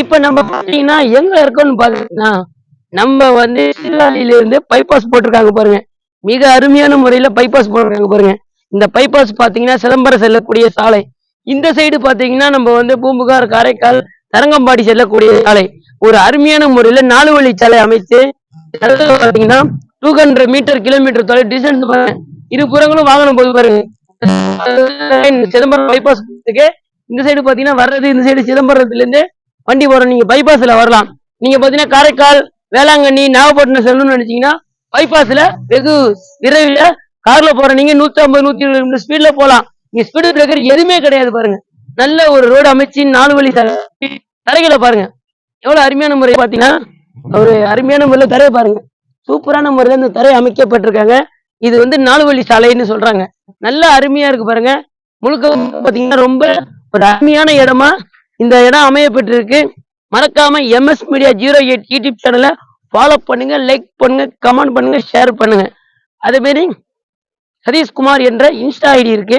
இப்ப நம்ம பாத்தீங்கன்னா எங்க இருக்கோம்னு பாத்தீங்கன்னா நம்ம வந்து சீர்காழியில இருந்து பைபாஸ் போட்டிருக்காங்க பாருங்க. மிக அருமையான முறையில பைபாஸ் போட்டிருக்காங்க பாருங்க. இந்த பைபாஸ் பாத்தீங்கன்னா சிதம்பரம் செல்லக்கூடிய சாலை. இந்த சைடு பாத்தீங்கன்னா நம்ம வந்து பூம்புகார் காரைக்கால் தரங்கம்பாடி செல்லக்கூடிய சாலை. ஒரு அருமையான முறையில நாலு வழி சாலை அமைத்து பாத்தீங்கன்னா டூ ஹண்ட்ரட் மீட்டர் கிலோமீட்டர் தொலை டிஸ்டன்ஸ் பாருங்க. இரு புறங்களும் வாகனம் போது பாருங்க. சிதம்பரம் பைபாஸ் இந்த சைடு பாத்தீங்கன்னா வர்றது இந்த சைடு சிதம்பரத்துல இருந்து வண்டி போகிறோம் நீங்க பைபாஸ்ல வரலாம். நீங்க பாத்தீங்கன்னா காரைக்கால் வேளாங்கண்ணி நாகப்பட்டினம் செல்லணும்னு நினைச்சீங்கன்னா பைபாஸ்ல வெகு விரைவில் கார்ல போற நீங்க நூத்தி ஐம்பது நூத்தி இருபது ஸ்பீட்ல போலாம். இங்க ஸ்பீடு பிரேக்கர் எதுவுமே கிடையாது பாருங்க. நல்ல ஒரு ரோடு அமைச்சு நாலு வழி தரைகளை பாருங்க. எவ்வளவு அருமையான முறை பாத்தீங்கன்னா ஒரு அருமையான முறையில தரையை பாருங்க. சூப்பரான முறையில இந்த தரை அமைக்கப்பட்டிருக்காங்க. இது வந்து நாலு வழி சாலைன்னு சொல்றாங்க. நல்ல அருமையா இருக்கு பாருங்க. முழுக்க பாத்தீங்கன்னா ரொம்ப ஒரு அருமையான இடமா இந்த இடம் அமையப்பட்டிருக்கு. மறக்காம MS media zero eight YouTube சேனலை ஃபாலோ பண்ணுங்க லைக் பண்ணுங்க கமெண்ட் பண்ணுங்க ஷேர் பண்ணுங்க. அதேமாரி சதீஷ்குமார் என்ற இன்ஸ்டா ஐடி இருக்கு.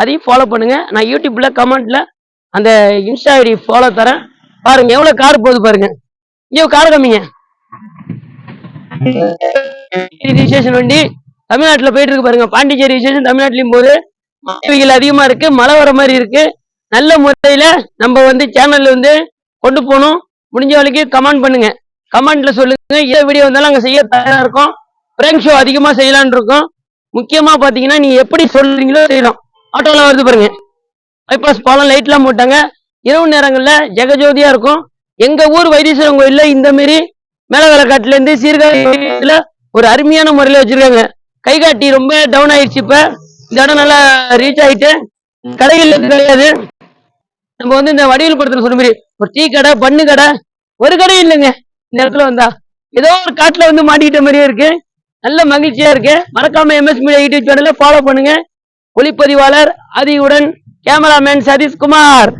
அதையும் ஃபாலோ பண்ணுங்க. நான் யூடியூப்ல கமெண்ட்ல அந்த இன்ஸ்டா ஐடி ஃபாலோ தரேன். பாருங்க எவ்வளவு கார் போகுது பாருங்க. ஐயோ கார் கம்மிங்க. ரிஜிஸ்ட்ரேஷன் வண்டி தமிழ்நாட்டுல போயிட்டு இருக்கு பாருங்க. பாண்டிச்சேரி ரிஜிஸ்ட்ரேஷன் தமிழ்நாட்டிலயும் போது மழைகள் அதிகமா இருக்கு. மழை வர மாதிரி இருக்கு. நல்ல முறையில நம்ம வந்து சேனல்ல வந்து கொண்டு போகணும். முடிஞ்ச வரைக்கும் கமெண்ட் பண்ணுங்க. கமெண்ட்ல சொல்லுங்க. எந்த வீடியோ வந்தாலும் அங்கே செய்ய தயாரா இருக்கும். பிராங்க் ஷோ அதிகமா செய்யலான் இருக்கோம். முக்கியமா பாத்தீங்கன்னா நீங்க எப்படி சொல்றீங்களோ செய்யலாம் ஆட்டோலாம் வருது பாருங்க. பைபாஸ் பாலம் லைட் எல்லாம் போட்டாங்க. இரவு நேரங்கள்ல ஜெகஜோதியா இருக்கும். எங்க ஊர் வைத்தீஸ்வரன் கோயில்ல இந்த மாரி மேலவேலக்காட்டுல இருந்து சீர்காழியில ஒரு அருமையான முறையில வச்சிருக்காங்க. கைகாட்டி ரொம்ப டவுன் ஆயிடுச்சு இப்ப. இந்த இடம் நல்லா ரீச் ஆயிட்டு. கடைகள் கிடையாது. நம்ம வந்து இந்த வடிவில் படத்துல சொன்ன மாதிரி ஒரு டீ கடை பண்ணு கடை ஒரு கடை இல்லைங்க. இந்த இடத்துல வந்தா ஏதோ ஒரு காட்டுல வந்து மாட்டிக்கிட்ட மாதிரியே இருக்கு. நல்ல மகிழ்ச்சியா இருக்கு. மறக்காம எம்எஸ் மீடியா யூடியூப் சேனலை ஃபாலோ பண்ணுங்க. ஒளிப்பதிவாளர் ஆதியுடன் கேமராமேன் சதீஷ்குமார்.